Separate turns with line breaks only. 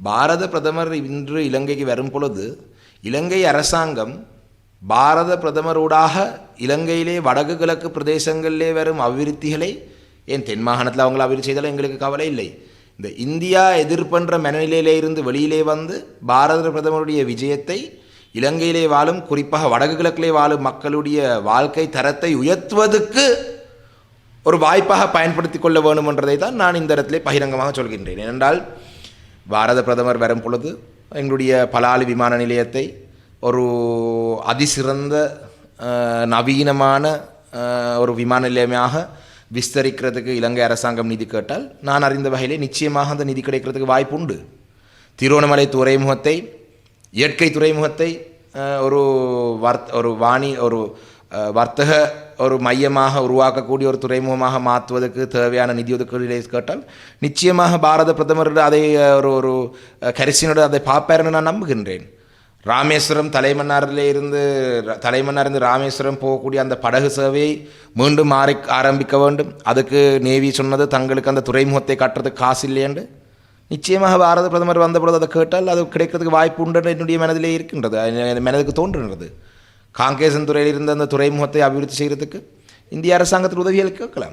பாரத பிரதமர் இன்று இலங்கைக்கு வரும் பொழுது இலங்கை அரசாங்கம் பாரத பிரதமரூடாக இலங்கையிலே வடக்கு கிழக்கு பிரதேசங்களிலே வரும் அபிவிருத்திகளை ஏன் தென் மாகாணத்தில் அவங்கள அபிவிருத்தி செய்தாலும் எங்களுக்கு கவலை இல்லை. இந்த இந்தியா எதிர்ப்பன்ற மனநிலையிலே இருந்து வெளியிலே வந்து பாரத பிரதமருடைய விஜயத்தை இலங்கையிலே வாழும் குறிப்பாக வடக்கு கிழக்கிலே வாழும் மக்களுடைய வாழ்க்கை தரத்தை உயர்த்துவதற்கு ஒரு வாய்ப்பாக பயன்படுத்தி கொள்ள வேண்டும் என்றதை தான் நான் இந்த இடத்திலே பகிரங்கமாக சொல்கின்றேன். ஏனென்றால் பாரத பிரதமர் வரும் பொழுது எங்களுடைய பலாலி விமான நிலையத்தை ஒரு அதிசிறந்த நவீனமான ஒரு விமான நிலையமாக விஸ்தரிக்கிறதுக்கு இலங்கை அரசாங்கம் நிதி கேட்டால் நான் அறிந்த வகையிலே நிச்சயமாக அந்த நிதி கிடைக்கிறதுக்கு வாய்ப்பு உண்டு. திருவண்ணாமலை துறைமுகத்தை இயற்கை துறைமுகத்தை ஒரு வர்த் ஒரு வாணி ஒரு வர்த்தக ஒரு மையமாக உருவாக்கக்கூடிய ஒரு துறைமுகமாக மாற்றுவதற்கு தேவையான நிதி ஒதுக்கீடுகளை கேட்டால் நிச்சயமாக பாரத பிரதமர் அதை ஒரு ஒரு கரிசினோடு அதை அதை பார்ப்பாருன்னு நான் நம்புகின்றேன். ராமேஸ்வரம் தலைமன்னாரிலே இருந்து தலைமன்னாரிலிருந்து ராமேஸ்வரம் போகக்கூடிய அந்த படகு சேவையை மீண்டும் ஆரி ஆரம்பிக்க வேண்டும். அதுக்கு நேவி சொன்னது தங்களுக்கு அந்த துறைமுகத்தை கட்டுறதுக்கு காசு இல்லையண்டு நிச்சயமாக பாரத பிரதமர் வந்தபொழுது அதை கேட்டால் அது கிடைக்கிறதுக்கு வாய்ப்பு உண்டு என்னுடைய மனதிலே இருக்கின்றது. மனதுக்கு தோன்றுகின்றது. காங்கேசன் துறையில் இருந்த அந்த துறைமுகத்தை அபிவிருத்தி செய்கிறதுக்கு இந்திய அரசாங்கத்தில் உதவிகள் கேட்கலாம்.